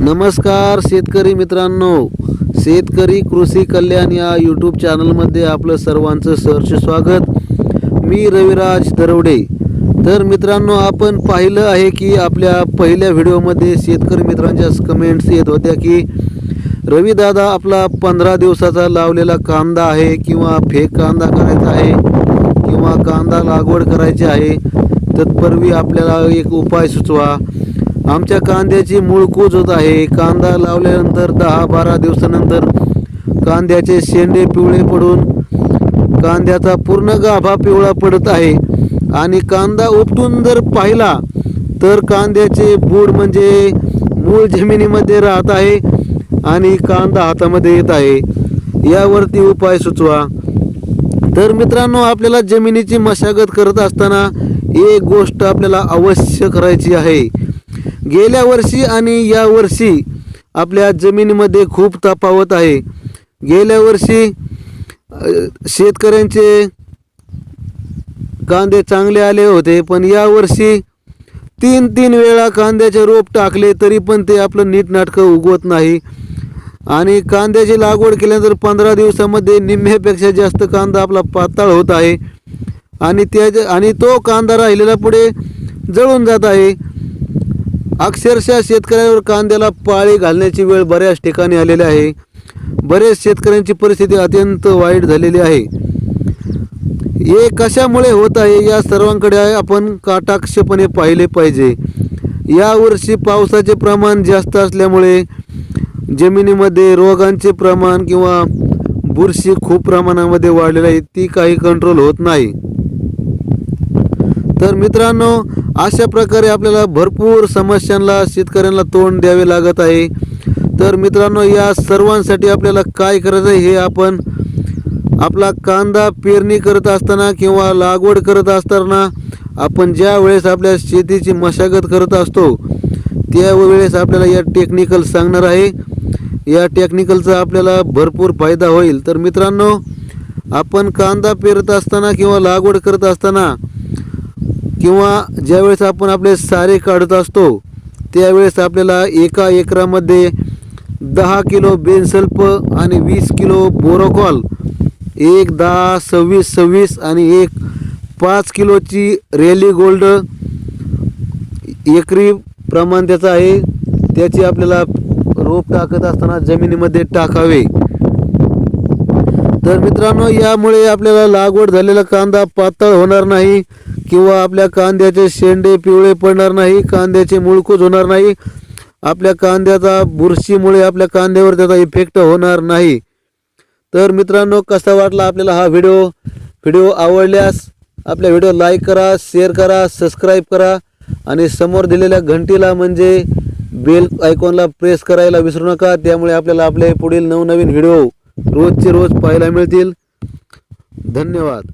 नमस्कार शेतकरी मित्रांनो. शेतकरी कृषी कल्याण या यूट्यूब चॅनलमध्ये आपलं सर्वांचं सहर्ष स्वागत. मी रविराज दरवडे तर मित्रांनो आपण पाहिलं आहे की आपल्या पहिल्या व्हिडिओमध्ये शेतकरी मित्रांच्या कमेंट्स येत होत्या की रवीदादा आपला पंधरा दिवसाचा लावलेला कांदा आहे किंवा फेक कांदा करायचा आहे किंवा कांदा लागवड करायची आहे तत्पूर्वी आपल्याला एक उपाय सुचवा. आमच्या कांद्याची मूळ कूज होत आहे. कांदा लावल्यानंतर दहा बारा दिवसानंतर कांद्याचे शेंडे पिवळे पडून कांद्याचा पूर्ण गाभा पिवळा पडत आहे. आणि कांदा उपटून जर पाहिला तर कांद्याचे बूड म्हणजे मूळ जमिनीमध्ये राहत आहे आणि कांदा हातामध्ये येत आहे. यावरती उपाय सुचवा. तर मित्रांनो आपल्याला जमिनीची मशागत करत असताना एक गोष्ट आपल्याला अवश्य करायची आहे. गेल्या वर्षी आणि या वर्षी आपल्या जमिनीमध्ये खूप तफावत आहे. गेल्या वर्षी शेतकऱ्यांचे कांदे चांगले आले होते पण या वर्षी तीन तीन वेळा कांद्याचे रोप टाकले तरी पण ते आपलं नीटनाटकं उगवत नाही. आणि कांद्याची लागवड केल्यानंतर पंधरा दिवसामध्ये निम्म्यापेक्षा जास्त कांदा आपला पातळ होत आहे. आणि त्या आणि तो कांदा राहिलेला पुढे जळून जात आहे. अक्षरशः शेतकऱ्यावर कांद्याला पाळी घालण्याची वेळ बऱ्याच ठिकाणी आलेली आहे. बरेच शेतकऱ्यांची परिस्थिती अत्यंत वाईट झालेली आहे. हे कशामुळे होत आहे या सर्वांकडे आपण काटाक्षपणे पाहिले पाहिजे. यावर्षी पावसाचे प्रमाण जास्त असल्यामुळे जमिनीमध्ये रोगांचे प्रमाण किंवा बुरशी खूप प्रमाणामध्ये वाढलेली आहे ती काही कंट्रोल होत नाही. तर मित्रांनो अशा प्रकारे आपल्याला भरपूर समस्यांना शेतकऱ्यांना तोंड द्यावे लागत आहे. तर मित्रांनो या सर्वांसाठी आपल्याला काय करायचं आहे हे आपण आपला कांदा पेरणी करत असताना किंवा लागवड करत असताना आपण ज्या वेळेस आपल्या शेतीची मशागत करत असतो त्यावेळेस आपल्याला या टेक्निकल सांगणार आहे. या टेक्निकलचा आपल्याला भरपूर फायदा होईल. तर मित्रांनो आपण कांदा पेरत असताना किंवा लागवड करत असताना किंवा ज्यावेळेस आपण आपले सारे काढत असतो त्यावेळेस आपल्याला एका एकरामध्ये दहा किलो बेनसल्प आणि वीस किलो बोरोकॉल एक दहा सव्वीस सव्वीस आणि एक पाच किलोची रेली गोल्ड एकरी प्रमाण त्याचं आहे. त्याची आपल्याला रोप टाकत असताना जमिनीमध्ये टाकावे. तर मित्रांनो यामुळे आपल्याला लागवड झालेला कांदा पातळ होणार नाही किंवा आपल्या कांद्याचे शेंडे पिवळे पडणार नाही कांद्याचे मुळकूज होणार नाही. आपल्या कांद्याचा बुरशीमुळे आपल्या कांद्यावर त्याचा इफेक्ट होणार नाही. तर मित्रांनो कसा वाटला आपल्याला हा व्हिडिओ? व्हिडिओ आवडल्यास आपल्या व्हिडिओ लाईक करा शेअर करा सबस्क्राईब करा आणि समोर दिलेल्या घंटीला म्हणजे बेल आयकॉनला प्रेस करायला विसरू नका. त्यामुळे आपल्याला आपले पुढील नवनवीन व्हिडिओ रोजचे रोज पाहायला मिळतील. धन्यवाद.